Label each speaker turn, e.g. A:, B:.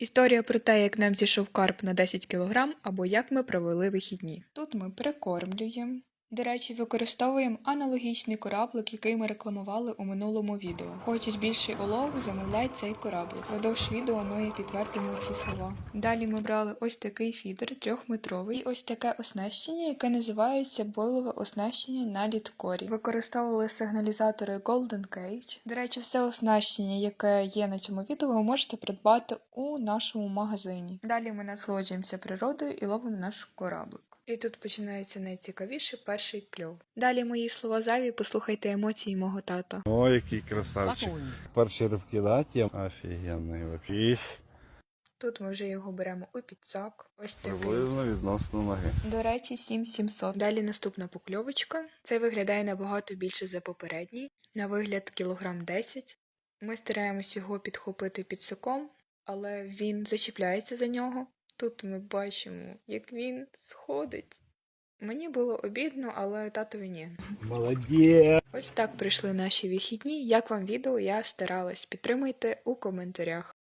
A: Історія про те, як нам зійшов карп на 10 кг, або як ми провели вихідні. Тут ми прикормлюємо. До речі, використовуємо аналогічний кораблик, який ми рекламували у минулому відео. Хочеш більший улов, замовляй цей кораблик. Впродовж відео ми підтвердимо ці слова. Далі ми брали ось такий фідер трьохметровий, і ось таке оснащення, яке називається бойлове оснащення на літкорі. Використовували сигналізатори Golden Cage. До речі, все оснащення, яке є на цьому відео, ви можете придбати у нашому магазині. Далі ми насолоджуємося природою і ловимо наш кораблик. І тут починається найцікавіше перший кльов. Далі мої слова зайві, послухайте емоції мого тата.
B: О, який красавчик. Перші рибки дати, офігенний вообще.
A: Тут ми вже його беремо у підсак. Ось такий.
B: Приблизно відносно ноги.
A: До речі, 7700. Далі наступна покльовочка. Це виглядає набагато більше за попередній. На вигляд кілограм 10. Ми стараємось його підхопити підсаком, але він зачіпляється за нього. Тут ми бачимо, як він сходить. Мені було обідно, але татові ні.
B: Молодець.
A: Ось так прийшли наші вихідні. Як вам відео? Я старалась. Підтримайте у коментарях.